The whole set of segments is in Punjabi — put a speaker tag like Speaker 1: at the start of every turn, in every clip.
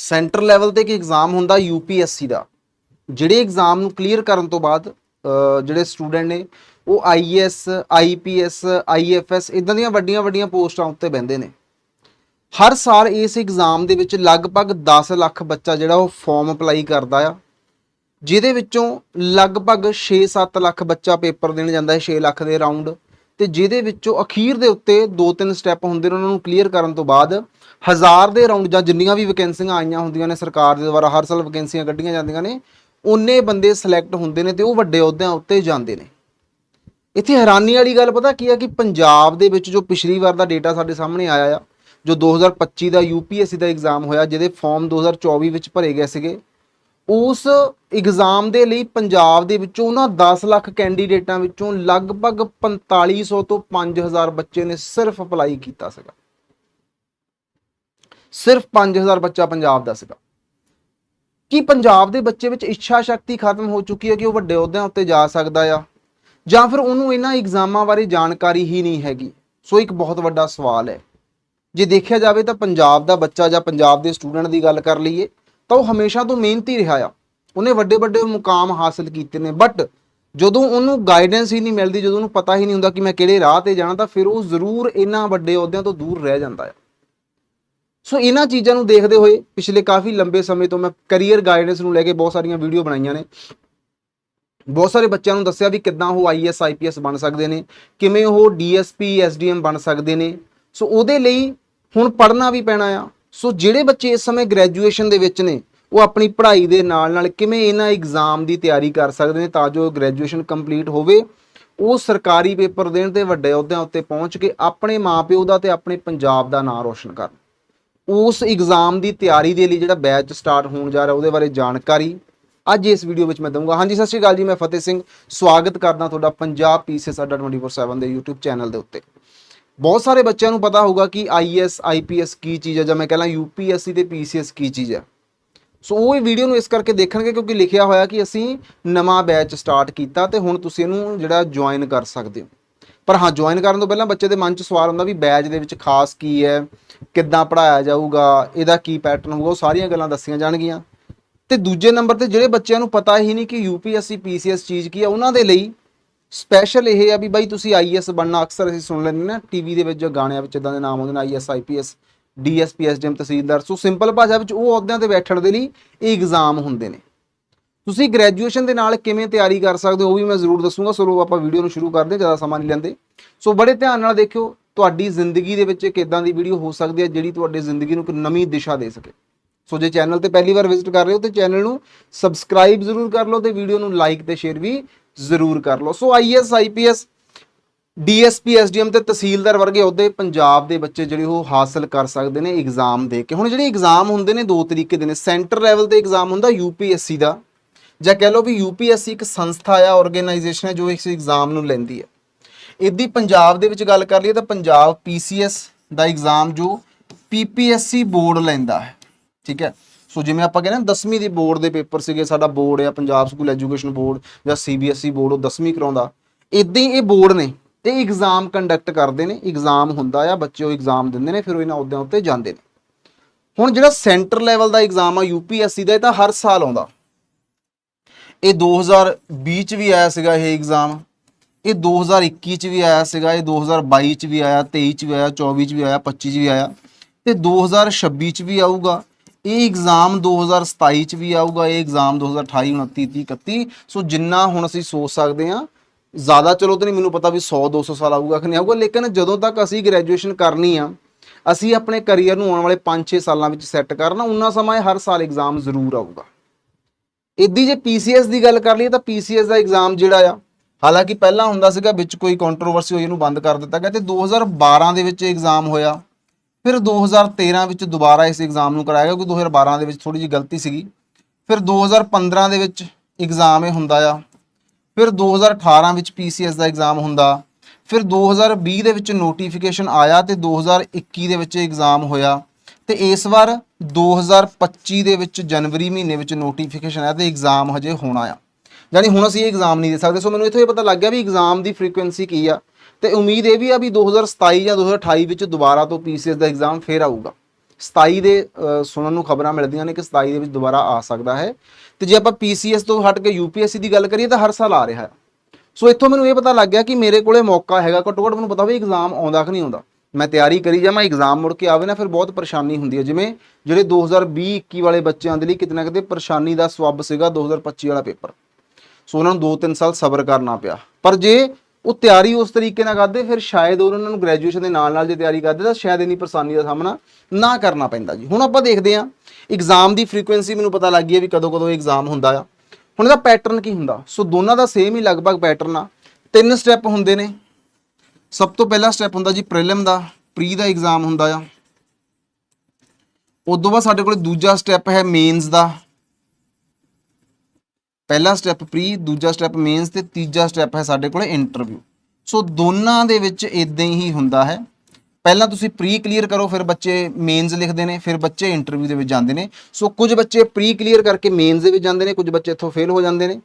Speaker 1: ਸੈਂਟਰ ਲੈਵਲ ਤੇ ਇੱਕ ਐਗਜ਼ਾਮ ਹੁੰਦਾ ਯੂਪੀਐਸਸੀ ਦਾ। ਜਿਹੜੇ ਐਗਜ਼ਾਮ ਨੂੰ ਕਲੀਅਰ ਕਰਨ ਤੋਂ ਬਾਅਦ ਜਿਹੜੇ ਸਟੂਡੈਂਟ ਨੇ, ਉਹ ਆਈਐਸ ਆਈਪੀਐਸ ਆਈਐਫਐਸ ਇਦਾਂ ਦੀਆਂ ਵੱਡੀਆਂ ਵੱਡੀਆਂ ਪੋਸਟਾਂ ਉੱਤੇ ਬਹਿੰਦੇ ਨੇ। ਹਰ ਸਾਲ ਇਸ ਐਗਜ਼ਾਮ ਦੇ ਵਿੱਚ ਲਗਭਗ 10 ਲੱਖ ਬੱਚਾ ਜਿਹੜਾ ਉਹ ਫਾਰਮ ਅਪਲਾਈ ਕਰਦਾ ਆ, ਜਿਹਦੇ ਵਿੱਚੋਂ ਲਗਭਗ 6-7 ਲੱਖ ਬੱਚਾ ਪੇਪਰ ਦੇਣ ਜਾਂਦਾ ਹੈ 6 ਲੱਖ ਦੇ ਰਾਉਂਡ ਤੇ ਜਿਹਦੇ ਵਿੱਚੋਂ ਅਖੀਰ ਦੇ ਉੱਤੇ ਦੋ ਤਿੰਨ ਸਟੈਪ ਹੁੰਦੇ ਨੇ, ਉਹਨਾਂ ਨੂੰ ਕਲੀਅਰ ਕਰਨ ਤੋਂ ਬਾਅਦ ਹਜ਼ਾਰ ਦੇ ਰਾਉਂਡ ਜਾਂ ਜਿੰਨੀਆਂ ਵੀ ਵੈਕੈਂਸੀਆਂ ਆਈਆਂ ਹੁੰਦੀਆਂ ਨੇ ਸਰਕਾਰ ਦੇ ਦੁਆਰਾ, ਹਰ ਸਾਲ ਵੈਕੈਂਸੀਆਂ ਕੱਢੀਆਂ ਜਾਂਦੀਆਂ ਨੇ, ਉਨੇ ਬੰਦੇ ਸਿਲੈਕਟ ਹੁੰਦੇ ਨੇ ਤੇ ਉਹ ਵੱਡੇ ਅਹੁਦਿਆਂ ਉੱਤੇ ਜਾਂਦੇ ਨੇ। ਇੱਥੇ ਹੈਰਾਨੀ ਵਾਲੀ ਗੱਲ ਪਤਾ ਕੀ ਹੈ ਕਿ ਪੰਜਾਬ ਦੇ ਵਿੱਚ ਜੋ ਪਿਛਲੀ ਵਾਰ ਦਾ ਡੇਟਾ ਸਾਡੇ ਸਾਹਮਣੇ ਆਇਆ ਆ, ਜੋ 2025 ਦਾ ਯੂਪੀਐਸਸੀ ਦਾ ਐਗਜ਼ਾਮ ਹੋਇਆ, ਜਿਹਦੇ ਫਾਰਮ 2024 ਵਿੱਚ ਭਰੇ ਗਏ ਸੀਗੇ, ਉਸ ਐਗਜ਼ਾਮ ਦੇ ਲਈ ਪੰਜਾਬ ਦੇ ਵਿੱਚੋਂ ਉਹਨਾਂ 10 ਲੱਖ ਕੈਂਡੀਡੇਟਾਂ ਵਿੱਚੋਂ ਲਗਭਗ 4500 ਤੋਂ 5000 ਬੱਚੇ ਨੇ ਸਿਰਫ ਅਪਲਾਈ ਕੀਤਾ ਸੀਗਾ। ਸਿਰਫ 5000 ਬੱਚਾ ਪੰਜਾਬ ਦਾ ਸੀਗਾ। ਕੀ ਪੰਜਾਬ ਦੇ ਬੱਚੇ ਵਿੱਚ ਇੱਛਾ ਸ਼ਕਤੀ ਖਤਮ ਹੋ ਚੁੱਕੀ ਹੈ ਕਿ ਉਹ ਵੱਡੇ ਅਹੁਦਿਆਂ ਉੱਤੇ ਜਾ ਸਕਦਾ ਆ? ਜਾਂ ਫਿਰ ਉਹਨੂੰ ਇਹਨਾਂ ਐਗਜ਼ਾਮਾਂ ਬਾਰੇ ਜਾਣਕਾਰੀ ਹੀ ਨਹੀਂ ਹੈਗੀ? ਸੋ ਇੱਕ ਬਹੁਤ ਵੱਡਾ ਸਵਾਲ ਹੈ। ਜੇ ਦੇਖਿਆ ਜਾਵੇ ਤਾਂ ਪੰਜਾਬ ਦਾ ਬੱਚਾ ਜਾਂ ਪੰਜਾਬ ਦੇ ਸਟੂਡੈਂਟ ਦੀ ਗੱਲ ਕਰ ਲਈਏ, ਤਾਂ ਉਹ ਹਮੇਸ਼ਾ ਤੋਂ ਮਿਹਨਤੀ ਰਿਹਾ ਆ। ਉਹਨੇ ਵੱਡੇ ਵੱਡੇ ਮੁਕਾਮ ਹਾਸਲ ਕੀਤੇ ਨੇ ਬਟ ਜਦੋਂ ਉਹਨੂੰ ਗਾਈਡੈਂਸ ਹੀ ਨਹੀਂ ਮਿਲਦੀ, ਜਦੋਂ ਉਹਨੂੰ ਪਤਾ ਹੀ ਨਹੀਂ ਹੁੰਦਾ ਕਿ ਮੈਂ ਕਿਹੜੇ ਰਾਹ ਤੇ ਜਾਣਾ, ਤਾਂ ਫਿਰ ਉਹ ਜ਼ਰੂਰ ਇਹਨਾਂ ਵੱਡੇ ਅਹੁਦਿਆਂ ਤੋਂ ਦੂਰ ਰਹਿ ਜਾਂਦਾ ਹੈ ਸੋ ਇਹਨਾਂ ਚੀਜ਼ਾਂ ਨੂੰ ਦੇਖਦੇ ਹੋਏ ਪਿਛਲੇ ਕਾਫੀ ਲੰਬੇ ਸਮੇਂ ਤੋਂ ਮੈਂ ਕੈਰੀਅਰ ਗਾਈਡੈਂਸ ਨੂੰ ਲੈ ਕੇ ਬਹੁਤ ਸਾਰੀਆਂ ਵੀਡੀਓ ਬਣਾਈਆਂ ਨੇ। ਬਹੁਤ ਸਾਰੇ ਬੱਚਿਆਂ ਨੂੰ ਦੱਸਿਆ ਵੀ ਕਿੱਦਾਂ ਉਹ ਆਈਐਸ ਆਈਪੀਐਸ ਬਣ ਸਕਦੇ ਨੇ, ਕਿਵੇਂ ਉਹ ਡੀਐਸਪੀ ਐਸਡੀਐਮ ਬਣ ਸਕਦੇ ਨੇ। ਸੋ ਉਹਦੇ ਲਈ ਹੁਣ ਪੜ੍ਹਨਾ ਵੀ ਪੈਣਾ ਆ। ਸੋ ਜਿਹੜੇ ਬੱਚੇ ਇਸ ਸਮੇਂ ਗ੍ਰੈਜੂਏਸ਼ਨ ਦੇ ਵਿੱਚ ਨੇ, ਉਹ ਆਪਣੀ ਪੜ੍ਹਾਈ ਦੇ ਨਾਲ ਨਾਲ ਕਿਵੇਂ ਇਹਨਾਂ ਐਗਜ਼ਾਮ ਦੀ ਤਿਆਰੀ ਕਰ ਸਕਦੇ ਨੇ ਤਾਂ ਜੋ ਗ੍ਰੈਜੂਏਸ਼ਨ ਕੰਪਲੀਟ ਹੋਵੇ, ਉਹ ਸਰਕਾਰੀ ਪੇਪਰ ਦੇਣ ਤੇ ਵੱਡੇ ਅਹੁਦਿਆਂ ਉੱਤੇ ਪਹੁੰਚ ਕੇ ਆਪਣੇ ਮਾਪਿਓ ਦਾ ਤੇ ਆਪਣੇ ਪੰਜਾਬ ਦਾ ਨਾਮ ਰੋਸ਼ਨ ਕਰਨ। ਉਸ ਐਗਜ਼ਾਮ ਦੀ ਤਿਆਰੀ ਦੇ ਲਈ ਜਿਹੜਾ ਬੈਚ ਸਟਾਰਟ ਹੋਣ ਜਾ ਰਿਹਾ, ਉਹਦੇ ਬਾਰੇ ਜਾਣਕਾਰੀ ਅੱਜ ਇਸ ਵੀਡੀਓ ਵਿੱਚ ਮੈਂ ਦਊਂਗਾ। ਹਾਂਜੀ, ਸਤਿ ਸ਼੍ਰੀ ਅਕਾਲ ਜੀ, ਮੈਂ ਫਤਿਹ ਸਿੰਘ। ਸਵਾਗਤ ਕਰਦਾ ਤੁਹਾਡਾ ਪੰਜਾਬ ਪੀਸੀਐਸ ਅੱਡਾ 24/7 ਦੇ YouTube ਚੈਨਲ ਦੇ ਉੱਤੇ। ਬਹੁਤ ਸਾਰੇ ਬੱਚਿਆਂ ਨੂੰ ਪਤਾ ਹੋਊਗਾ ਕਿ ਆਈਐਸ ਆਈਪੀਐਸ ਕੀ ਚੀਜ਼ ਹੈ ਜਾਂ ਮੈਂ ਕਹਿੰਦਾ ਯੂਪੀਐਸਸੀ ਤੇ ਪੀਸੀਐਸ ਕੀ ਚੀਜ਼ ਹੈ। ਸੋ ਉਹ ਇਹ ਵੀਡੀਓ ਨੂੰ ਇਸ ਕਰਕੇ ਦੇਖਣਗੇ ਕਿਉਂਕਿ ਲਿਖਿਆ ਹੋਇਆ ਕਿ ਅਸੀਂ ਨਵਾਂ ਬੈਚ ਸਟਾਰਟ ਕੀਤਾ ਤੇ ਹੁਣ ਤੁਸੀਂ ਇਹਨੂੰ ਜਿਹੜਾ ਜੁਆਇਨ ਕਰ ਸਕਦੇ ਹੋ। ਪਰ ਹਾਂ ਜੁਆਇਨ ਕਰਨ ਤੋਂ ਪਹਿਲਾਂ ਬੱਚੇ ਦੇ ਮਨ 'ਚ ਸਵਾਲ ਹੁੰਦਾ ਵੀ ਬੈਚ ਦੇ ਵਿੱਚ ਖਾਸ ਕੀ ਹੈ, ਕਿੱਦਾਂ ਪੜਾਇਆ ਜਾਊਗਾ, ਇਹਦਾ ਕੀ ਪੈਟਰਨ ਹੋਊਗਾ, ਉਹ ਸਾਰੀਆਂ ਗੱਲਾਂ ਦੱਸੀਆਂ ਜਾਣਗੀਆਂ। ਤੇ ਦੂਜੇ ਨੰਬਰ ਤੇ ਜਿਹੜੇ ਬੱਚਿਆਂ ਨੂੰ ਪਤਾ ਹੀ ਨਹੀਂ ਕਿ ਯੂਪੀਐਸਸੀ ਪੀਸੀਐਸ ਚੀਜ਼ ਕੀ ਹੈ, ਉਹਨਾਂ ਦੇ ਲਈ ਸਪੈਸ਼ਲ ਇਹ ਆ ਵੀ ਬਾਈ ਤੁਸੀਂ ਆਈਐਸ ਬਣਨਾ ਅਕਸਰ ਅਸੀਂ ਸੁਣ ਲੈਂਦੇ ਨਾ ਟੀਵੀ ਦੇ ਵਿੱਚ ਜਾਂ ਗਾਣਿਆਂ ਵਿੱਚ ਇਦਾਂ ਦੇ ਨਾਮ ਆਉਂਦੇ ਨੇ ਆਈਐਸ ਆਈਪੀਐਸ ਡੀਐਸਪੀ ਐਸਡੀਐਮ ਤਹਿਸੀਲਦਾਰ। ਸੋ ਸਿੰਪਲ ਭਾਸ਼ਾ ਵਿੱਚ ਉਹ ਅਹੁਦਿਆਂ ਤੇ ਬੈਠਣ ਦੇ ਲਈ ਇਹ ਐਗਜ਼ਾਮ ਹੁੰਦੇ ਨੇ। ਤੁਸੀਂ ਗ੍ਰੈਜੂਏਸ਼ਨ ਦੇ ਨਾਲ ਕਿਵੇਂ ਤਿਆਰੀ ਕਰ ਸਕਦੇ ਹੋ, ਉਹ ਵੀ ਮੈਂ ਜ਼ਰੂਰ ਦੱਸੂਗਾ। ਸੋ ਆਪਾਂ ਵੀਡੀਓ ਨੂੰ ਸ਼ੁਰੂ ਕਰਦੇ ਜ਼ਿਆਦਾ ਸਮਾਂ ਨਹੀਂ ਲੈਂਦੇ। ਸੋ ਬੜੇ ਧਿਆਨ ਨਾਲ ਦੇਖਿਓ, ਤੁਹਾਡੀ ਜ਼ਿੰਦਗੀ ਦੇ ਵਿੱਚ ਇੱਕ ਇਦਾਂ ਦੀ ਵੀਡੀਓ ਹੋ ਸਕਦੀ ਹੈ, ਜਿਹੜੀ ਤੁਹਾਡੀ ਜ਼ਿੰਦਗੀ ਨੂੰ ਇੱਕ ਨਵੀਂ ਦਿਸ਼ਾ ਦੇ ਸਕੇ। ਸੋ ਜੇ ਚੈਨਲ ਤੇ ਪਹਿਲੀ ਵਾਰ ਵਿਜ਼ਿਟ ਕਰ ਰਹੇ ਹੋ, ਤੇ ਚੈਨਲ ਨੂੰ ਸਬਸਕ੍ਰਾਈਬ ਜ਼ਰੂਰ ਕਰ ਲਓ ਤੇ ਵੀਡੀਓ ਨੂੰ ਲਾਈਕ ਤੇ ਸ਼ੇਅਰ ਵੀ ਜ਼ਰੂਰ ਕਰ ਲਓ। So IS IPS DSP SDM ਤੇ ਤਹਿਸੀਲਦਾਰ ਵਰਗੇ ਅਹੁਦੇ ਪੰਜਾਬ ਦੇ ਬੱਚੇ ਜਿਹੜੇ ਉਹ ਹਾਸਲ ਕਰ ਸਕਦੇ ਨੇ ਐਗਜ਼ਾਮ ਦੇ ਕੇ। ਹੁਣ ਜਿਹੜੇ ਐਗਜ਼ਾਮ ਹੁੰਦੇ ਨੇ, ਦੋ ਤਰੀਕੇ ਦੇ ਨੇ। ਸੈਂਟਰ ਲੈਵਲ ਤੇ ਐਗਜ਼ਾਮ ਹੁੰਦਾ ਯੂਪੀਐਸਸੀ ਦਾ। ਜਾਂ ਕਹਿ ਲਓ ਵੀ ਯੂਪੀਐਸਸੀ ਇੱਕ ਸੰਸਥਾ ਆ ਆਰਗੇਨਾਈਜੇਸ਼ਨ ਹੈ ਜੋ ਇਸ ਐਗਜ਼ਾਮ ਨੂੰ ਲੈਂਦੀ ਹੈ। ਇਹਦੀ ਪੰਜਾਬ ਦੇ ਵਿੱਚ ਗੱਲ ਕਰ ਲਈਏ ਤਾਂ ਪੰਜਾਬ ਪੀਸੀਐਸ ਦਾ ਐਗਜ਼ਾਮ ਜੋ ਪੀਪੀਐਸਸੀ ਬੋਰਡ ਲੈਂਦਾ ਹੈ, ਠੀਕ ਹੈ? ਸੋ ਜਿਵੇਂ ਆਪਾਂ ਕਹਿੰਦੇ ਨਾ 10ਵੀਂ ਦੇ ਬੋਰਡ ਦੇ ਪੇਪਰ ਸੀਗੇ, ਸਾਡਾ ਬੋਰਡ ਆ, ਪੰਜਾਬ ਸਕੂਲ ਐਜੂਕੇਸ਼ਨ ਬੋਰਡ ਜਾਂ ਸੀਬੀਐਸਈ ਬੋਰਡ ਉਹ 10ਵੀਂ ਕਰਾਉਂਦਾ। ਇਦਾਂ ਹੀ ਇਹ ਬੋਰਡ ਨੇ ਤੇ ਐਗਜ਼ਾਮ ਕੰਡਕਟ ਕਰਦੇ ਨੇ ਐਗਜ਼ਾਮ ਹੁੰਦਾ ਆ, ਬੱਚੇ ਉਹ ਐਗਜ਼ਾਮ ਦਿੰਦੇ ਨੇ, ਫਿਰ ਉਹ ਇਹਨਾਂ ਅਹੁਦਿਆਂ ਉੱਤੇ ਜਾਂਦੇ ਨੇ। ਹੁਣ ਜਿਹੜਾ ਸੈਂਟਰ ਲੈਵਲ ਦਾ ਐਗਜ਼ਾਮ ਆ ਯੂਪੀਐਸਸੀ ਦਾ, ਇਹ ਤਾਂ ਹਰ ਸਾਲ ਆਉਂਦਾ। ਇਹ 2020 ਚ ਵੀ ਆਇਆ ਸੀਗਾ ਇਹ ਐਗਜ਼ਾਮ ਇਹ 2021 ਚ ਵੀ ਆਇਆ ਸੀਗਾ, ਇਹ 2022 ਚ ਵੀ ਆਇਆ 23 ਚ ਵੀ ਆਇਆ 24 ਚ ਵੀ ਆਇਆ 25 ਚ ਵੀ ਆਇਆ। ਤੇ 2026 ਚ ਵੀ ਆਊਗਾ। ਇਹ ਐਗਜ਼ਾਮ 2027 ਚ ਵੀ ਆਊਗਾ, ਇਹ ਐਗਜ਼ਾਮ 2028 29 30 31 ਸੋ ਜਿੰਨਾ ਹੁਣ ਅਸੀਂ ਸੋਚ ਸਕਦੇ ਹਾਂ, ਜ਼ਿਆਦਾ ਚਲੋ ਤਾਂ ਨਹੀਂ ਮੈਨੂੰ ਪਤਾ ਵੀ 100 200 ਸਾਲ ਆਊਗਾ ਕਿ ਨਹੀਂ ਆਊਗਾ, ਲੇਕਿਨ ਜਦੋਂ ਤੱਕ ਅਸੀਂ ਗ੍ਰੈਜੂਏਸ਼ਨ ਕਰਨੀ ਆ, ਅਸੀਂ ਆਪਣੇ ਕੈਰੀਅਰ ਨੂੰ ਆਉਣ ਵਾਲੇ 5-6 ਸਾਲਾਂ ਵਿੱਚ ਸੈੱਟ ਕਰਨਾ ਉਹਨਾਂ ਸਮਾਂ ਇਹ ਹਰ ਸਾਲ ਐਗਜ਼ਾਮ ਜ਼ਰੂਰ ਆਊਗਾ। ਇਦੀ ਜੇ ਪੀਸੀਐਸ ਦੀ ਗੱਲ ਕਰ ਲਈਏ ਤਾਂ ਪੀਸੀਐਸ ਦਾ ਐਗਜ਼ਾਮ ਜਿਹੜਾ ਆ, ਹਾਲਾਂਕਿ ਪਹਿਲਾਂ ਹੁੰਦਾ ਸੀਗਾ ਵਿੱਚ ਕੋਈ ਕੰਟਰੋਵਰਸੀ ਹੋਈ ਇਹਨੂੰ ਬੰਦ ਕਰ ਦਿੱਤਾ ਗਿਆ ਤੇ 2012 ਦੇ ਵਿੱਚ ਐਗਜ਼ਾਮ ਹੋਇਆ। ਫਿਰ 2013 ਵਿੱਚ ਦੁਬਾਰਾ ਇਸ ਐਗਜ਼ਾਮ ਨੂੰ ਕਰਾਇਆ ਗਿਆ, ਕਿਉਂਕਿ 2012 ਦੇ ਵਿੱਚ ਥੋੜੀ ਜਿਹੀ ਗਲਤੀ ਸੀਗੀ। ਫਿਰ 2015 ਦੇ ਵਿੱਚ ਐਗਜ਼ਾਮ ਇਹ ਹੁੰਦਾ ਆ। ਫਿਰ 2018 ਵਿੱਚ ਪੀਸੀਐਸ ਦਾ ਐਗਜ਼ਾਮ ਹੁੰਦਾ। ਫਿਰ 2020 ਦੇ ਵਿੱਚ ਨੋਟੀਫਿਕੇਸ਼ਨ ਆਇਆ ਤੇ 2021 ਦੇ ਵਿੱਚ ਐਗਜ਼ਾਮ ਹੋਇਆ। ਤੇ ਇਸ ਵਾਰ 2025 ਦੇ ਵਿੱਚ ਜਨਵਰੀ ਮਹੀਨੇ ਵਿੱਚ ਨੋਟੀਫਿਕੇਸ਼ਨ ਆਇਆ ਤੇ ਐਗਜ਼ਾਮ ਹਜੇ ਹੋਣਾ ਆ ਯਾਨੀ ਹੁਣ ਅਸੀਂ ਇਹ ਐਗਜ਼ਾਮ ਨਹੀਂ ਦੇ ਸਕਦੇ। ਸੋ ਮੈਨੂੰ ਇੱਥੋਂ ਇਹ ਪਤਾ ਲੱਗ ਗਿਆ ਵੀ ਐਗਜ਼ਾਮ ਦੀ ਫ੍ਰੀਕੁਐਂਸੀ ਕੀ ਆ। ਤੇ ਉਮੀਦ ਇਹ ਵੀ ਆ ਵੀ 2027 ਜਾਂ 2028 ਵਿੱਚ ਦੁਬਾਰਾ ਤੋਂ ਪੀਸੀਐਸ ਦਾ ਐਗਜ਼ਾਮ ਫੇਰ ਆਊਗਾ। 27 ਦੇ ਸੁਣਨ ਨੂੰ ਖਬਰਾਂ ਮਿਲਦੀਆਂ ਨੇ ਕਿ 27 ਦੇ ਵਿੱਚ ਦੁਬਾਰਾ ਆ ਸਕਦਾ ਹੈ। ਤੇ ਜੇ ਆਪਾਂ ਪੀਸੀਐਸ ਤੋਂ ਹਟ ਕੇ ਯੂਪੀਐਸਸੀ ਦੀ ਗੱਲ ਕਰੀਏ ਤਾਂ ਹਰ ਸਾਲ ਆ ਰਿਹਾ ਹੈ। ਸੋ ਇੱਥੋਂ ਮੈਨੂੰ ਇਹ ਪਤਾ ਲੱਗ ਗਿਆ ਕਿ ਮੇਰੇ ਕੋਲੇ ਮੌਕਾ ਹੈਗਾ। ਘੱਟੋ ਘੱਟ ਮੈਨੂੰ ਪਤਾ ਵੀ ਐਗਜ਼ਾਮ ਆਉਂਦਾ ਕਿ ਨਹੀਂ ਆਉਂਦਾ। ਮੈਂ ਤਿਆਰੀ ਕਰੀ ਜਾਵਾਂ ਐਗਜ਼ਾਮ ਮੁੜ ਕੇ ਆਵੇ ਨਾ, ਫਿਰ ਬਹੁਤ ਪਰੇਸ਼ਾਨੀ ਹੁੰਦੀ ਹੈ। ਜਿਵੇਂ ਜਿਹੜੇ 2020-21 ਵਾਲੇ ਬੱਚਿਆਂ ਦੇ ਲਈ ਕਿਤੇ ਨਾ ਕਿਤੇ ਪਰੇਸ਼ਾਨੀ ਦਾ ਸਬੱਬ ਸੀਗਾ 2025 ਵਾਲਾ ਪੇਪਰ। ਸੋ ਉਹਨਾਂ ਨੂੰ 2-3 ਸਾਲ ਸਬਰ ਕਰਨਾ ਪਿਆ। ਪਰ ਜੇ ਉਹ ਤਿਆਰੀ ਉਸ ਤਰੀਕੇ ਨਾਲ ਕਰਦੇ, ਫਿਰ ਸ਼ਾਇਦ ਉਹਨਾਂ ਨੂੰ ਗ੍ਰੈਜੂਏਸ਼ਨ ਦੇ ਨਾਲ ਨਾਲ ਜੇ ਤਿਆਰੀ ਕਰਦੇ, ਤਾਂ ਸ਼ਾਇਦ ਇੰਨੀ ਪਰੇਸ਼ਾਨੀ ਦਾ ਸਾਹਮਣਾ ਨਾ ਕਰਨਾ ਪੈਂਦਾ ਜੀ। ਹੁਣ ਆਪਾਂ ਦੇਖਦੇ ਹਾਂ ਐਗਜ਼ਾਮ ਦੀ ਫ੍ਰੀਕੁਐਂਸੀ ਮੈਨੂੰ ਪਤਾ ਲੱਗ ਗਈ ਹੈ ਵੀ ਕਦੋਂ ਕਦੋਂ ਐਗਜ਼ਾਮ ਹੁੰਦਾ ਆ। ਹੁਣ ਇਹਦਾ ਪੈਟਰਨ ਕੀ ਹੁੰਦਾ? ਸੋ ਦੋਨਾਂ ਦਾ ਸੇਮ ਹੀ ਲਗਭਗ ਪੈਟਰਨ ਆ। ਤਿੰਨ ਸਟੈਪ ਹੁੰਦੇ ਨੇ। ਸਭ ਤੋਂ ਪਹਿਲਾ ਸਟੈਪ ਹੁੰਦਾ ਜੀ ਪ੍ਰੀਲਿਮ ਦਾ ਪ੍ਰੀ ਦਾ ਐਗਜ਼ਾਮ ਹੁੰਦਾ ਆ। ਉਦੋਂ ਬਾਅਦ ਸਾਡੇ ਕੋਲ ਦੂਜਾ ਸਟੈਪ ਹੈ ਮੇਨਸ ਦਾ। ਪਹਿਲਾ ਸਟੈਪ ਪ੍ਰੀ ਦੂਜਾ ਸਟੈਪ ਮੇਨਸ ਤੇ ਤੀਜਾ ਸਟੈਪ ਹੈ ਸਾਡੇ ਕੋਲ ਇੰਟਰਵਿਊ ਸੋ ਦੋਨਾਂ ਦੇ ਵਿੱਚ ਇਦਾਂ ਹੀ ਹੁੰਦਾ ਹੈ। ਪਹਿਲਾਂ ਤੁਸੀਂ ਪ੍ਰੀ ਕਲੀਅਰ ਕਰੋ, ਫਿਰ ਬੱਚੇ ਮੇਨਸ ਲਿਖਦੇ ਨੇ, ਫਿਰ ਬੱਚੇ ਇੰਟਰਵਿਊ ਦੇ ਵਿੱਚ ਜਾਂਦੇ ਨੇ। ਸੋ ਕੁਝ ਬੱਚੇ ਪ੍ਰੀ ਕਲੀਅਰ ਕਰਕੇ ਮੇਨਸ ਦੇ ਵਿੱਚ ਜਾਂਦੇ ਨੇ, ਕੁਝ ਬੱਚੇ ਇੱਥੋਂ ਫੇਲ ਹੋ ਜਾਂਦੇ ਨੇ।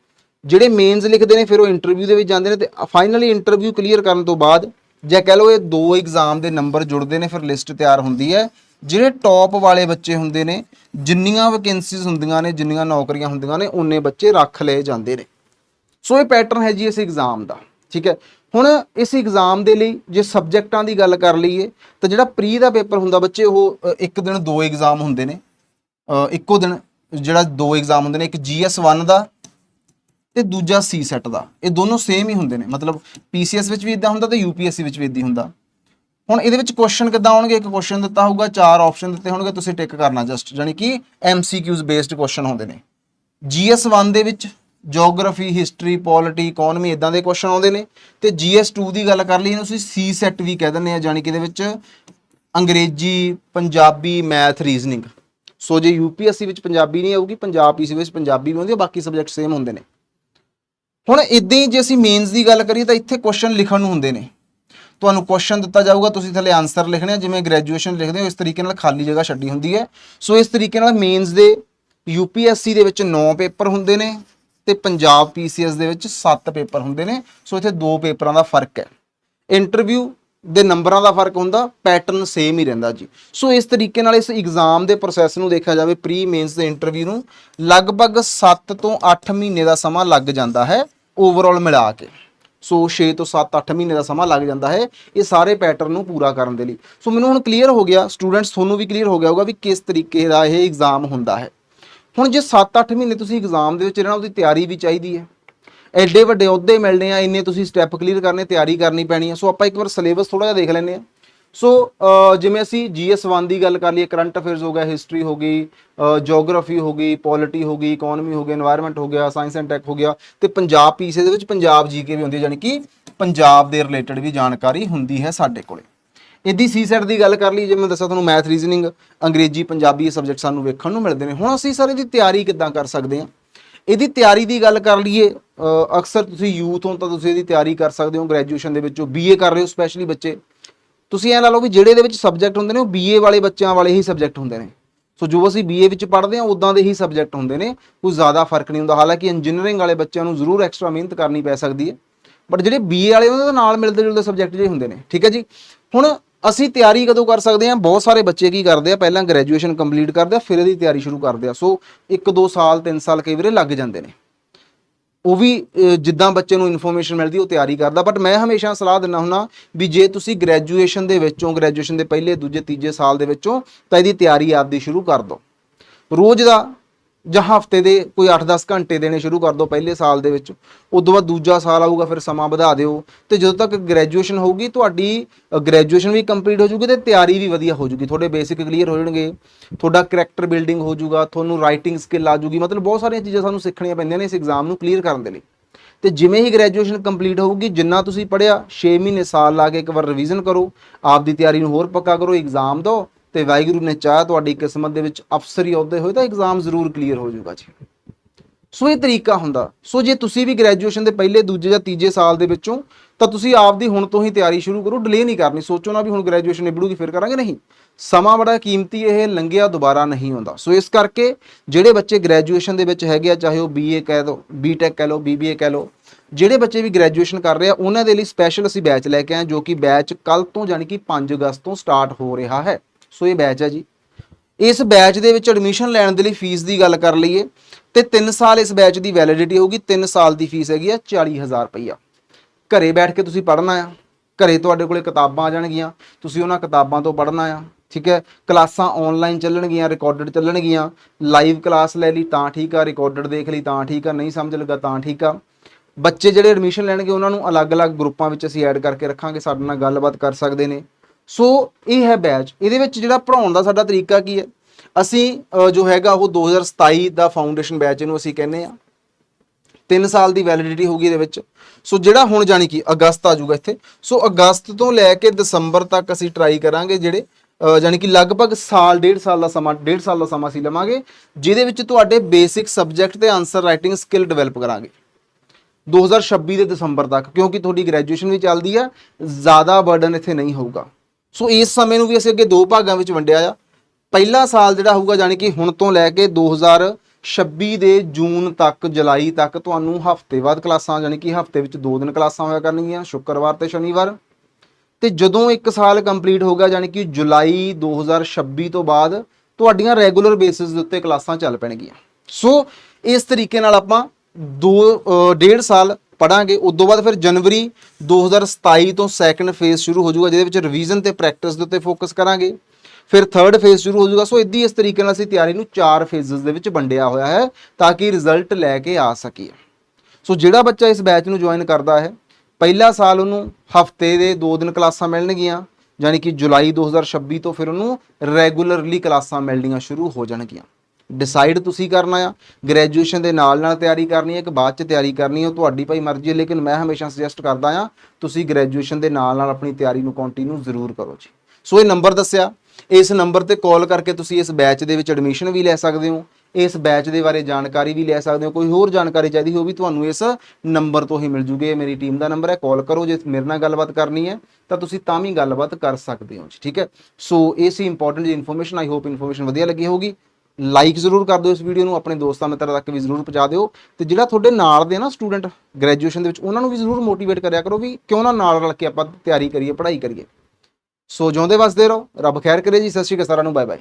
Speaker 1: ਜਿਹੜੇ ਮੇਨਸ ਲਿਖਦੇ ਨੇ, ਫਿਰ ਉਹ ਇੰਟਰਵਿਊ ਦੇ ਵਿੱਚ ਜਾਂਦੇ ਨੇ ਤੇ ਫਾਈਨਲੀ ਇੰਟਰਵਿਊ ਕਲੀਅਰ ਕਰਨ ਤੋਂ ਬਾਅਦ ਜੇ ਕਹਿ ਲਓ ਇਹ ਦੋ ਐਗਜ਼ਾਮ ਦੇ ਨੰਬਰ ਜੁੜਦੇ ਨੇ, ਫਿਰ ਲਿਸਟ ਤਿਆਰ ਹੁੰਦੀ ਹੈ। ਜਿਹੜੇ ਟੌਪ ਵਾਲੇ ਬੱਚੇ ਹੁੰਦੇ ਨੇ, ਜਿੰਨੀਆਂ ਵੈਕੈਂਸੀਜ਼ ਹੁੰਦੀਆਂ ਨੇ, ਜਿੰਨੀਆਂ ਨੌਕਰੀਆਂ ਹੁੰਦੀਆਂ ਨੇ ਉਨੇ ਬੱਚੇ ਰੱਖ ਲਏ ਜਾਂਦੇ ਨੇ। ਸੋ ਇਹ ਪੈਟਰਨ ਹੈ ਜੀ ਇਸ ਐਗਜ਼ਾਮ ਦਾ, ਠੀਕ ਹੈ? ਹੁਣ ਇਸ ਐਗਜ਼ਾਮ ਦੇ ਲਈ ਜੇ ਸਬਜੈਕਟਾਂ ਦੀ ਗੱਲ ਕਰ ਲਈਏ, ਤਾਂ ਜਿਹੜਾ ਪ੍ਰੀ ਦਾ ਪੇਪਰ ਹੁੰਦਾ ਬੱਚੇ, ਉਹ ਇੱਕ ਦਿਨ ਦੋ ਐਗਜ਼ਾਮ ਹੁੰਦੇ ਨੇ। ਇੱਕੋ ਦਿਨ ਜਿਹੜਾ ਦੋ ਐਗਜ਼ਾਮ ਹੁੰਦੇ ਨੇ, ਇੱਕ GS1 ਦਾ ਤੇ ਦੂਜਾ ਸੀ ਸੈਟ ਦਾ। ਇਹ ਦੋਨੋਂ ਸੇਮ ਹੀ ਹੁੰਦੇ ਨੇ। ਮਤਲਬ ਪੀਸੀਐਸ ਵਿੱਚ ਵੀ ਇਦਾਂ ਹੁੰਦਾ ਤੇ ਯੂਪੀਐਸਸੀ ਵਿੱਚ ਵੀ ਇਦਾਂ ਹੁੰਦਾ। ਹੁਣ ਇਹਦੇ ਵਿੱਚ ਕੁਐਸਚਨ ਕਿੱਦਾਂ ਆਉਣਗੇ? ਇੱਕ ਕੁਐਸਚਨ ਦਿੱਤਾ ਹੋਊਗਾ, ਚਾਰ ਆਪਸ਼ਨ ਦਿੱਤੇ ਹੋਣਗੇ, ਤੁਸੀਂ ਟਿਕ ਕਰਨਾ ਜਸਟ ਯਾਨੀ ਕਿ ਐਮਸੀਕਿਊਜ਼ ਬੇਸਡ ਕੁਐਸਚਨ ਹੁੰਦੇ ਨੇ। GS1 ਦੇ ਵਿੱਚ ਜੀਓਗ੍ਰਾਫੀ ਹਿਸਟਰੀ ਪੋਲਿਟੀ ਇਕਨੋਮੀ ਇਦਾਂ ਦੇ ਕੁਐਸਚਨ ਆਉਂਦੇ ਨੇ। ਤੇ GS2 ਦੀ ਗੱਲ ਕਰ ਲਈ ਇਹਨੂੰ ਤੁਸੀਂ ਸੀ ਸੈਟ ਵੀ ਕਹਿ ਦਿੰਦੇ ਆ ਯਾਨੀ ਕਿ ਇਹਦੇ ਵਿੱਚ ਅੰਗਰੇਜ਼ੀ, ਪੰਜਾਬੀ ਮੈਥ ਰੀਜ਼ਨਿੰਗ ਸੋ ਜੇ ਯੂਪੀਐਸਸੀ ਵਿੱਚ ਪੰਜਾਬੀ ਨਹੀਂ ਆਊਗੀ, ਪੰਜਾਬ ਪੀਸੀ ਵਿੱਚ ਪੰਜਾਬੀ ਵੀ ਆਉਂਦੀ ਹੈ, ਬਾਕੀ ਸਬਜੈਕਟ ਸੇਮ ਹੁੰਦੇ ਨੇ। ਹੁਣ ਇਦਾਂ ਹੀ ਜੇ ਅਸੀਂ ਮੇਨਸ ਦੀ ਗੱਲ ਕਰੀਏ ਤਾਂ ਇੱਥੇ ਕੁਐਸਚਨ ਲਿਖਣ ਨੂੰ ਹੁੰਦੇ ਨੇ। ਤੁਹਾਨੂੰ ਕੁਐਸਚਨ ਦਿੱਤਾ ਜਾਊਗਾ, ਤੁਸੀਂ ਥੱਲੇ ਆਨਸਰ ਲਿਖਣੇ ਆ, ਜਿਵੇਂ ਗ੍ਰੈਜੂਏਸ਼ਨ ਲਿਖਦੇ ਹੋ, ਇਸ ਤਰੀਕੇ ਨਾਲ ਖਾਲੀ ਜਗ੍ਹਾ ਛੱਡੀ ਹੁੰਦੀ ਹੈ। ਸੋ ਇਸ ਤਰੀਕੇ ਨਾਲ ਮੇਨਸ ਦੇ ਯੂਪੀਐਸਸੀ ਦੇ ਵਿੱਚ 9 ਪੇਪਰ ਹੁੰਦੇ ਨੇ ਤੇ ਪੰਜਾਬ ਪੀਸੀਐਸ ਦੇ ਵਿੱਚ 7 ਪੇਪਰ ਹੁੰਦੇ ਨੇ। ਸੋ ਇੱਥੇ ਦੋ ਪੇਪਰਾਂ ਦਾ ਫ਼ਰਕ ਹੈ। ਇੰਟਰਵਿਊ ਦੇ ਨੰਬਰਾਂ ਦਾ ਫ਼ਰਕ ਹੁੰਦਾ ਪੈਟਰਨ ਸੇਮ ਹੀ ਰਹਿੰਦਾ ਜੀ। ਸੋ ਇਸ ਤਰੀਕੇ ਨਾਲ ਇਸ ਐਗਜ਼ਾਮ ਦੇ ਪ੍ਰੋਸੈਸ ਨੂੰ ਦੇਖਿਆ ਜਾਵੇ ਪ੍ਰੀ ਮੇਨਸ ਦੇ ਇੰਟਰਵਿਊ ਨੂੰ, ਲਗਭਗ 7 ਤੋਂ 8 ਮਹੀਨੇ ਦਾ ਸਮਾਂ ਲੱਗ ਜਾਂਦਾ ਹੈ। ਓਵਰਆਲ ਮਿਲਾ ਕੇ। ਸੋ 6 ਤੋਂ 7 8 ਮਹੀਨੇ ਦਾ ਸਮਾਂ ਲੱਗ ਜਾਂਦਾ ਹੈ ਇਹ ਸਾਰੇ ਪੈਟਰਨ ਨੂੰ ਪੂਰਾ ਕਰਨ ਦੇ ਲਈ। ਸੋ ਮੈਨੂੰ ਹੁਣ ਕਲੀਅਰ ਹੋ ਗਿਆ ਸਟੂਡੈਂਟਸ ਤੁਹਾਨੂੰ ਵੀ ਕਲੀਅਰ ਹੋ ਗਿਆ ਹੋਊਗਾ ਵੀ ਕਿਸ ਤਰੀਕੇ ਦਾ ਇਹ ਐਗਜ਼ਾਮ ਹੁੰਦਾ ਹੈ। ਹੁਣ ਜੇ 7-8 ਮਹੀਨੇ ਤੁਸੀਂ ਐਗਜ਼ਾਮ ਦੇ ਵਿੱਚ ਰਹਿਣਾ, ਉਹਦੀ ਤਿਆਰੀ ਵੀ ਚਾਹੀਦੀ ਹੈ। ਐਡੇ ਵੱਡੇ ਅਹੁਦੇ ਮਿਲਣੇ ਆ, ਇੰਨੇ ਤੁਸੀਂ ਸਟੈਪ ਕਲੀਅਰ ਕਰਨੇ, ਤਿਆਰੀ ਕਰਨੀ ਪੈਣੀ ਹੈ ਸੋ ਆਪਾਂ ਇੱਕ ਵਾਰ ਸਿਲੇਬਸ ਥੋੜਾ ਜਿਹਾ ਦੇਖ ਲੈਂਦੇ ਆ ਸੋ ਜਿਵੇਂ ਅਸੀਂ GS1 ਦੀ ਗੱਲ ਕਰ ਲਈਏ, ਕਰੰਟ ਅਫੇਅਰਸ ਹੋ ਗਿਆ ਹਿਸਟਰੀ ਹੋ ਗਈ ਜੀਓਗ੍ਰਾਫੀ ਹੋ ਗਈ ਪੋਲਿਟੀ ਹੋ ਗਈ ਇਕਨੋਮੀ ਹੋ ਗਈ এনवायरमेंट ਹੋ ਗਿਆ ਸਾਇੰਸ ਐਂਡ ਟੈਕ ਹੋ ਗਿਆ, ਤੇ ਪੰਜਾਬ ਪੀਸ ਦੇ ਵਿੱਚ ਪੰਜਾਬ ਜੀ ਕੇ ਵੀ ਹੁੰਦੀ ਹੈ ਯਾਨੀ ਕਿ ਪੰਜਾਬ ਦੇ ਰਿਲੇਟਡ ਵੀ ਜਾਣਕਾਰੀ ਹੁੰਦੀ ਹੈ ਸਾਡੇ ਕੋਲੇ। ਇਹਦੀ ਸੀ ਸੈਟ ਦੀ ਗੱਲ ਕਰ ਲਈ ਜੇ ਮੈਂ ਦੱਸਾਂ ਤੁਹਾਨੂੰ ਮੈਥ ਰੀਜ਼ਨਿੰਗ ਅੰਗਰੇਜ਼ੀ, ਪੰਜਾਬੀ ਇਹ ਸਬਜੈਕਟ ਸਾਨੂੰ ਵੇਖਣ ਨੂੰ ਮਿਲਦੇ ਨੇ। ਹੁਣ ਅਸੀਂ ਸਾਰੇ ਦੀ ਤਿਆਰੀ ਕਿੱਦਾਂ ਕਰ ਸਕਦੇ ਹਾਂ? ਇਹਦੀ ਤਿਆਰੀ ਦੀ ਗੱਲ ਕਰ ਲਈਏ ਅਕਸਰ ਤੁਸੀਂ ਯੂਥ ਹੋ ਤਾਂ ਤੁਸੀਂ ਇਹਦੀ ਤਿਆਰੀ ਕਰ ਸਕਦੇ ਹੋ ਗ੍ਰੈਜੂਏਸ਼ਨ ਦੇ ਵਿੱਚੋਂ ਬੀਏ ਕਰ ਰਹੇ ਹੋ ਸਪੈਸ਼ਲੀ ਬੱਚੇ। ਤੁਸੀਂ ਐ ਲਾ ਲਓ ਵੀ ਜਿਹੜੇ ਦੇ ਵਿੱਚ ਸਬਜੈਕਟ ਹੁੰਦੇ ਨੇ, ਉਹ ਬੀਏ ਵਾਲੇ ਬੱਚਿਆਂ ਵਾਲੇ ਹੀ ਸਬਜੈਕਟ ਹੁੰਦੇ ਨੇ। ਸੋ ਜੋ ਅਸੀਂ ਬੀਏ ਵਿੱਚ ਪੜ੍ਹਦੇ ਹਾਂ ਉਦਾਂ ਦੇ ਹੀ ਸਬਜੈਕਟ ਹੁੰਦੇ ਨੇ। ਕੋਈ ਜ਼ਿਆਦਾ ਫ਼ਰਕ ਨਹੀਂ ਹੁੰਦਾ। ਹਾਲਾਂਕਿ ਇੰਜੀਨੀਅਰਿੰਗ ਵਾਲੇ ਬੱਚਿਆਂ ਨੂੰ ਜ਼ਰੂਰ ਐਕਸਟਰਾ ਮਿਹਨਤ ਕਰਨੀ ਪੈ ਸਕਦੀ ਹੈ। ਬਟ ਜਿਹੜੇ ਬੀਏ ਵਾਲੇ ਉਹਨਾਂ ਦੇ ਨਾਲ ਮਿਲਦੇ ਜੁਲਦੇ ਸਬਜੈਕਟ ਜਿਹੜੇ ਹੁੰਦੇ ਨੇ। ਠੀਕ ਹੈ ਜੀ? ਹੁਣ ਅਸੀਂ ਤਿਆਰੀ ਕਦੋਂ ਕਰ ਸਕਦੇ ਹਾਂ? ਬਹੁਤ ਸਾਰੇ ਬੱਚੇ ਕੀ ਕਰਦੇ ਆ? ਪਹਿਲਾਂ ਗ੍ਰੈਜੂਏਸ਼ਨ ਕੰਪਲੀਟ ਕਰਦੇ ਆ, ਫਿਰ ਇਹਦੀ ਤਿਆਰੀ ਸ਼ੁਰੂ ਕਰਦੇ ਆ। ਸੋ 1-2 ਸਾਲ 3 ਸਾਲ ਕਈ ਵਾਰੇ ਲੱਗ ਜਾਂਦੇ ਨੇ। ਉਹ ਵੀ ਜਿੱਦਾਂ ਬੱਚੇ ਨੂੰ ਇਨਫੋਰਮੇਸ਼ਨ ਮਿਲਦੀ, ਉਹ ਤਿਆਰੀ ਕਰਦਾ। ਬਟ ਮੈਂ ਹਮੇਸ਼ਾ ਸਲਾਹ ਦਿੰਦਾ ਹੁੰਨਾ ਵੀ ਜੇ ਤੁਸੀਂ ਗ੍ਰੈਜੂਏਸ਼ਨ ਦੇ ਵਿੱਚੋਂ ਗ੍ਰੈਜੂਏਸ਼ਨ ਦੇ ਪਹਿਲੇ, ਦੂਜੇ, ਤੀਜੇ ਸਾਲ ਦੇ ਵਿੱਚੋਂ ਤਾਂ ਇਹਦੀ ਤਿਆਰੀ ਆਪਦੀ ਸ਼ੁਰੂ ਕਰ ਦਿਓ। ਰੋਜ਼ ਦਾ ਜਾਂ ਹਫ਼ਤੇ ਦੇ ਕੋਈ 8-10 ਘੰਟੇ ਦੇਣੇ ਸ਼ੁਰੂ ਕਰ ਦਿਓ ਪਹਿਲੇ ਸਾਲ ਦੇ ਵਿੱਚ, ਉਦੋਂ ਬਾਅਦ ਦੂਜਾ ਸਾਲ ਆਊਗਾ, ਫਿਰ ਸਮਾਂ ਵਧਾ ਦਿਓ। ਤੇ ਜਦੋਂ ਤੱਕ ਗ੍ਰੈਜੂਏਸ਼ਨ ਹੋਊਗੀ, ਤੁਹਾਡੀ ਗ੍ਰੈਜੂਏਸ਼ਨ ਵੀ ਕੰਪਲੀਟ ਹੋ ਜੂਗੀ ਤੇ ਤਿਆਰੀ ਵੀ ਵਧੀਆ ਹੋ ਜੂਗੀ। ਤੁਹਾਡੇ ਬੇਸਿਕ ਕਲੀਅਰ ਹੋ ਜਾਣਗੇ। ਤੁਹਾਡਾ ਕਰੈਕਟਰ ਬਿਲਡਿੰਗ ਹੋ ਜੂਗਾ, ਤੁਹਾਨੂੰ ਰਾਈਟਿੰਗ ਸਕਿੱਲ ਆ ਜੂਗੀ। ਮਤਲਬ ਬਹੁਤ ਸਾਰੀਆਂ ਚੀਜ਼ਾਂ ਸਾਨੂੰ ਸਿੱਖਣੀਆਂ ਪੈਂਦੀਆਂ ਨੇ ਇਸ ਐਗਜ਼ਾਮ ਨੂੰ ਕਲੀਅਰ ਕਰਨ ਦੇ ਲਈ। ਤੇ ਜਿਵੇਂ ਹੀ ਗ੍ਰੈਜੂਏਸ਼ਨ ਕੰਪਲੀਟ ਹੋਊਗੀ, ਜਿੰਨਾ ਤੁਸੀਂ ਪੜ੍ਹਿਆ 6 ਮਹੀਨੇ ਸਾਲ ਲਾ ਕੇ ਇੱਕ ਵਾਰ ਰਿਵੀਜ਼ਨ ਕਰੋ ਆਪ ਦੀ ਤਿਆਰੀ ਨੂੰ ਹੋਰ ਪੱਕਾ ਕਰੋ ਐਗਜ਼ਾਮ ਦਿਓ ਤੇ ਵਾਹਿਗੁਰੂ ਨੇ ਚਾਹ ਤੁਹਾਡੀ ਕਿਸਮਤ ਦੇ ਵਿੱਚ ਅਫਸਰੀ ਅਹੁਦੇ ਹੋਏ ਤਾਂ ਐਗਜ਼ਾਮ ਜ਼ਰੂਰ ਕਲੀਅਰ ਹੋ ਜਾਊਗਾ ਜੀ। ਸੋ ਇਹ ਤਰੀਕਾ ਹੁੰਦਾ। ਸੋ ਜੇ ਤੁਸੀਂ ਵੀ ਗ੍ਰੈਜੂਏਸ਼ਨ ਦੇ ਪਹਿਲੇ, ਦੂਜੇ ਜਾਂ ਤੀਜੇ ਸਾਲ ਦੇ ਵਿੱਚੋਂ, ਤਾਂ ਤੁਸੀਂ ਆਪਦੀ ਹੁਣ ਤੋਂ ਹੀ ਤਿਆਰੀ ਸ਼ੁਰੂ ਕਰੋ ਡਿਲੇ ਨਹੀਂ ਕਰਨੀ। ਸੋਚੋ ਨਾ ਵੀ ਹੁਣ ਗ੍ਰੈਜੂਏਸ਼ਨ ਨਿਬੜੂਗੀ ਫਿਰ ਕਰਾਂਗੇ, ਨਹੀਂ। ਸਮਾਂ ਬੜਾ ਕੀਮਤੀ ਇਹ, ਲੰਘਿਆ ਦੁਬਾਰਾ ਨਹੀਂ ਆਉਂਦਾ। ਸੋ ਇਸ ਕਰਕੇ ਜਿਹੜੇ ਬੱਚੇ ਗ੍ਰੈਜੂਏਸ਼ਨ ਦੇ ਵਿੱਚ ਹੈਗੇ ਆ, ਚਾਹੇ ਉਹ ਬੀਏ ਕਹਿ ਦੋ ਬੀਟੈਕ ਕਹਿ ਲਓ ਬੀਬੀਏ ਕਹਿ ਲਓ, ਜਿਹੜੇ ਬੱਚੇ ਵੀ ਗ੍ਰੈਜੂਏਸ਼ਨ ਕਰ ਰਹੇ ਆ, ਉਹਨਾਂ ਦੇ ਲਈ ਸਪੈਸ਼ਲ ਅਸੀਂ ਬੈਚ ਲੈ ਕੇ ਆਏ ਜੋ ਕਿ ਬੈਚ ਕੱਲ ਤੋਂ ਯਾਨੀ ਕਿ 5 ਅਗਸਤ ਤੋਂ ਸਟਾਰਟ ਹੋ ਰਿਹਾ ਹੈ। ਸੋ ਇਹ ਬੈਚ ਹੈ ਜੀ। ਇਸ ਬੈਚ ਦੇ ਵਿੱਚ ਐਡਮਿਸ਼ਨ ਲੈਣ ਦੇ ਲਈ ਫੀਸ ਦੀ ਗੱਲ ਕਰ ਲਈਏ, ਤੇ 3 ਸਾਲ ਇਸ ਬੈਚ ਦੀ ਵੈਲਿਡਿਟੀ ਹੋਊਗੀ 3 ਸਾਲ ਦੀ ਫੀਸ ਹੈਗੀ ਆ 40000 ਰੁਪਈਆ। ਘਰੇ ਬੈਠ ਕੇ ਤੁਸੀਂ ਪੜ੍ਹਨਾ ਆ, ਘਰੇ ਤੁਹਾਡੇ ਕੋਲੇ ਕਿਤਾਬਾਂ ਆ ਜਾਣਗੀਆਂ, ਤੁਸੀਂ ਉਹਨਾਂ ਕਿਤਾਬਾਂ ਤੋਂ ਪੜ੍ਹਨਾ ਆ, ਠੀਕ ਹੈ? ਕਲਾਸਾਂ ਆਨਲਾਈਨ ਚੱਲਣਗੀਆਂ ਰਿਕਾਰਡਡ ਚੱਲਣਗੀਆਂ ਲਾਈਵ ਕਲਾਸ ਲੈ ਲਈ, ਤਾਂ ਠੀਕ ਆ ਰਿਕਾਰਡਡ ਦੇਖ ਲਈ, ਤਾਂ ਠੀਕ ਆ, ਨਹੀਂ ਸਮਝ ਲੱਗਾ, ਤਾਂ ਠੀਕ ਆ। ਬੱਚੇ ਜਿਹੜੇ ਐਡਮਿਸ਼ਨ ਲੈਣਗੇ, ਉਹਨਾਂ ਨੂੰ ਅਲੱਗ-ਅਲੱਗ ਗਰੁੱਪਾਂ ਵਿੱਚ ਅਸੀਂ ਐਡ ਕਰਕੇ ਰੱਖਾਂਗੇ, ਸਾਡੇ ਨਾਲ ਗੱਲਬਾਤ ਕਰ ਸਕਦੇ ਨੇ। ਸੋ ਇਹ ਹੈ ਬੈਚ ਇਹਦੇ ਵਿੱਚ ਜਿਹੜਾ ਪੜਾਉਣ ਦਾ ਸਾਡਾ ਤਰੀਕਾ ਕੀ ਹੈ? ਅਸੀਂ ਜੋ ਹੈਗਾ ਉਹ 2027 ਦਾ ਫਾਊਂਡੇਸ਼ਨ ਬੈਚ ਇਹਨੂੰ ਅਸੀਂ ਕਹਿੰਦੇ ਆ 3 ਸਾਲ ਦੀ ਵੈਲਿਡਿਟੀ ਹੋਊਗੀ ਇਹਦੇ ਵਿੱਚ। ਸੋ ਜਿਹੜਾ ਹੁਣ ਜਾਨੀ ਕਿ ਅਗਸਤ ਆ ਜਾਊਗਾ ਇੱਥੇ। ਸੋ ਅਗਸਤ ਤੋਂ ਲੈ ਕੇ ਦਸੰਬਰ ਤੱਕ ਅਸੀਂ ਟਰਾਈ ਕਰਾਂਗੇ ਜਿਹੜੇ ਅ, ਜਾਣੀ ਕਿ ਲਗਭਗ ਸਾਲ ਡੇਢ ਸਾਲ ਦਾ ਸਮਾਂ ਡੇਢ ਸਾਲ ਦਾ ਸਮਾਂ ਅਸੀਂ ਲਵਾਂਗੇ ਜਿਹਦੇ ਵਿੱਚ ਤੁਹਾਡੇ ਬੇਸਿਕ ਸਬਜੈਕਟ ਤੇ ਆਨਸਰ ਰਾਈਟਿੰਗ ਸਕਿੱਲ ਡਿਵੈਲਪ ਕਰਾਂਗੇ। 2026 ਦੇ ਦਸੰਬਰ ਤੱਕ ਕਿਉਂਕਿ ਤੁਹਾਡੀ ਗ੍ਰੈਜੂਏਸ਼ਨ ਵੀ ਚੱਲਦੀ ਆ ਜ਼ਿਆਦਾ ਬਰਡਨ ਇੱਥੇ ਨਹੀਂ ਹੋਊਗਾ। ਸੋ ਇਸ ਸਮੇਂ ਨੂੰ ਵੀ ਅਸੀਂ ਅੱਗੇ ਦੋ ਭਾਗਾਂ ਵਿੱਚ ਵੰਡਿਆ ਆ। ਪਹਿਲਾ ਸਾਲ ਜਿਹੜਾ ਹੋਊਗਾ, ਜਾਣੀ ਕਿ ਹੁਣ ਤੋਂ ਲੈ ਕੇ 2026 ਦੇ ਜੂਨ ਤੱਕ, ਜੁਲਾਈ ਤੱਕ ਤੁਹਾਨੂੰ ਹਫ਼ਤੇਵਾਰ ਕਲਾਸਾਂ, ਜਾਣੀ ਕਿ ਹਫ਼ਤੇ ਵਿੱਚ ਦੋ ਦਿਨ ਕਲਾਸਾਂ ਹੋਇਆ ਕਰਨਗੀਆਂ, ਸ਼ੁੱਕਰਵਾਰ ਤੇ ਸ਼ਨੀਵਾਰ। ਤੇ ਜਦੋਂ ਇੱਕ ਸਾਲ ਕੰਪਲੀਟ ਹੋਗਾ ਜਾਣੀ ਕਿ ਜੁਲਾਈ 2026 ਤੋਂ ਬਾਅਦ ਤੁਹਾਡੀਆਂ ਰੈਗੂਲਰ ਬੇਸਿਸ ਦੇ ਉੱਤੇ ਕਲਾਸਾਂ ਚੱਲ ਪੈਣਗੀਆਂ। ਸੋ ਇਸ ਤਰੀਕੇ ਨਾਲ ਆਪਾਂ ਦੋ ਡੇਢ ਸਾਲ ਪੜਾਂਗੇ। ਉਸ ਤੋਂ ਬਾਅਦ ਫਿਰ ਜਨਵਰੀ 2027 ਤੋਂ ਸੈਕੰਡ ਫੇਜ਼ ਸ਼ੁਰੂ ਹੋ ਜਾਊਗਾ, ਜਿਹਦੇ ਵਿੱਚ ਰਿਵੀਜ਼ਨ ਤੇ ਪ੍ਰੈਕਟਿਸ ਦੇ ਉੱਤੇ ਫੋਕਸ ਕਰਾਂਗੇ। ਫਿਰ ਥਰਡ ਫੇਜ਼ ਸ਼ੁਰੂ ਹੋ ਜਾਊਗਾ। ਸੋ ਇਦਾਂ ਇਸ ਤਰੀਕੇ ਨਾਲ ਅਸੀਂ ਤਿਆਰੀ ਨੂੰ ਚਾਰ ਫੇਜ਼ਸ ਦੇ ਵਿੱਚ ਵੰਡਿਆ ਹੋਇਆ ਹੈ, ਤਾਂ ਕਿ ਰਿਜ਼ਲਟ ਲੈ ਕੇ ਆ ਸਕੀਏ। ਸੋ ਜਿਹੜਾ ਬੱਚਾ ਇਸ ਬੈਚ ਨੂੰ ਜੁਆਇਨ ਕਰਦਾ ਹੈ, ਪਹਿਲਾ ਸਾਲ ਉਹਨੂੰ ਹਫ਼ਤੇ ਦੇ 2 ਦਿਨ ਕਲਾਸਾਂ ਮਿਲਣਗੀਆਂ, ਯਾਨੀ ਕਿ ਜੁਲਾਈ 2026 ਤੋਂ ਫਿਰ ਉਹਨੂੰ ਰੈਗੂਲਰਲੀ ਕਲਾਸਾਂ ਮਿਲਣੀਆਂ ਸ਼ੁਰੂ ਹੋ ਜਾਣਗੀਆਂ। ਡਿਸਾਈਡ ਤੁਸੀਂ ਕਰਨਾ ਆ ਗ੍ਰੈਜੂਏਸ਼ਨ ਦੇ ਨਾਲ ਨਾਲ ਤਿਆਰੀ ਕਰਨੀ ਹੈ ਕਿ ਬਾਅਦ ਚ ਤਿਆਰੀ ਕਰਨੀ ਹੈ ਉਹ ਤੁਹਾਡੀ ਭਾਈ ਮਰਜ਼ੀ ਹੈ, ਲੇਕਿਨ ਮੈਂ ਹਮੇਸ਼ਾ ਸੁਜੈਸਟ ਕਰਦਾ ਆ, ਤੁਸੀਂ ਗ੍ਰੈਜੂਏਸ਼ਨ ਦੇ ਨਾਲ ਨਾਲ ਆਪਣੀ ਤਿਆਰੀ ਨੂੰ ਕੰਟੀਨਿਊ ਜ਼ਰੂਰ ਕਰੋ ਜੀ। ਸੋ ਇਹ ਨੰਬਰ ਦੱਸਿਆ, ਇਸ ਨੰਬਰ ਤੇ ਕਾਲ ਕਰਕੇ ਤੁਸੀਂ ਇਸ ਬੈਚ ਦੇ ਵਿੱਚ ਐਡਮਿਸ਼ਨ ਵੀ ਲੈ ਸਕਦੇ ਹੋ, ਇਸ ਬੈਚ ਦੇ ਬਾਰੇ ਜਾਣਕਾਰੀ ਵੀ ਲੈ ਸਕਦੇ ਹੋ, ਕੋਈ ਹੋਰ ਜਾਣਕਾਰੀ ਚਾਹੀਦੀ ਹੋ ਵੀ ਤੁਹਾਨੂੰ ਇਸ ਨੰਬਰ ਤੋਂ ਹੀ ਮਿਲ ਜੂਗੀ, ਇਹ ਮੇਰੀ ਟੀਮ ਦਾ ਨੰਬਰ ਹੈ ਕਾਲ ਕਰੋ, ਜੇ ਮੇਰੇ ਨਾਲ ਗੱਲਬਾਤ ਕਰਨੀ ਹੈ, ਤਾਂ ਤੁਸੀਂ ਤਾਂ ਵੀ ਗੱਲਬਾਤ ਕਰ ਸਕਦੇ ਹੋ ਜੀ, ਠੀਕ ਹੈ? ਸੋ ਇਹ ਸੀ important information I hope information ਵਧੀਆ ਲੱਗੀ ਹੋਊਗੀ। ਲਾਈਕ ਜ਼ਰੂਰ ਕਰ ਦਿਓ ਇਸ ਵੀਡੀਓ ਨੂੰ, ਆਪਣੇ ਦੋਸਤਾਂ ਮਿੱਤਰਾਂ ਤੱਕ ਵੀ ਜ਼ਰੂਰ ਪਹੁੰਚਾ ਦਿਓ। ਤੇ ਜਿਹੜਾ ਤੁਹਾਡੇ ਨਾਲ ਦੇ ਨਾ ਸਟੂਡੈਂਟ ਗ੍ਰੈਜੂਏਸ਼ਨ ਦੇ ਵਿੱਚ, ਉਹਨਾਂ ਨੂੰ ਵੀ ਜ਼ਰੂਰ ਮੋਟੀਵੇਟ ਕਰਿਆ ਕਰੋ ਵੀ ਕਿਉਂ ਨਾ ਨਾਲ ਰਲ ਕੇ ਆਪਾਂ ਤਿਆਰੀ ਕਰੀਏ, ਪੜ੍ਹਾਈ ਕਰੀਏ। ਸੋ ਜਿਉਂਦੇ ਵਸਦੇ ਰਹੋ, ਰੱਬ ਖੈਰ ਕਰੇ ਜੀ, ਸਤਿ ਸ਼੍ਰੀ ਅਕਾਲ ਸਾਰਿਆਂ ਨੂੰ ਬਾਏ ਬਾਏ